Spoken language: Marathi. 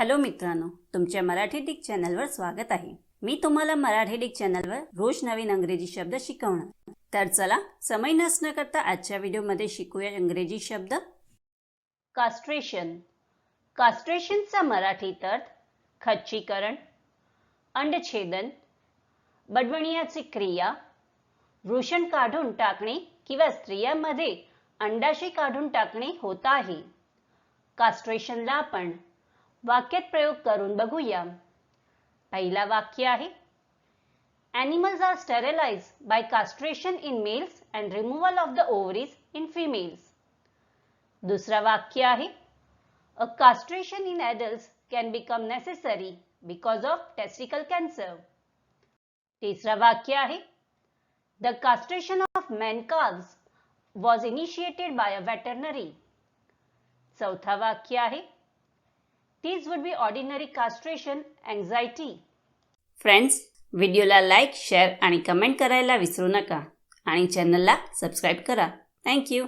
हॅलो मित्रांनो तुमच्या मराठी डिक चॅनलवर स्वागत आहे. मी तुम्हाला मराठी डिक चॅनलवर रोज नवीन अंग्रेजी शब्द शिकवणार. तर चला समय नसणं करता आजच्या व्हिडिओमध्ये शिकूया इंग्रजी शब्द. कास्ट्रेशन कास्ट्रेशनचा मराठीत अर्थ खच्चीकरण अंडछेदन बडवणीयाची क्रिया वृषण काढून टाकणे किंवा स्त्रियांमध्ये अंडाशय काढून टाकणे होत आहे. कास्ट्रेशनला आपण वाक्यात प्रयोग करून बघूया पहिला वाक्य आहे Animals are sterilized by castration in males and removal of the ovaries in females. दुसरा वाक्य आहे A castration in adults can become necessary because of testicle cancer. तिसरा वाक्य आहे The castration of man calves was initiated by a veterinary. चौथा वाक्य आहे These would be ordinary castration anxiety. Friends व्हिडिओला लाईक शेअर आणि कमेंट करायला विसरू नका. आणि चॅनलला सबस्क्राईब करा. थँक्यू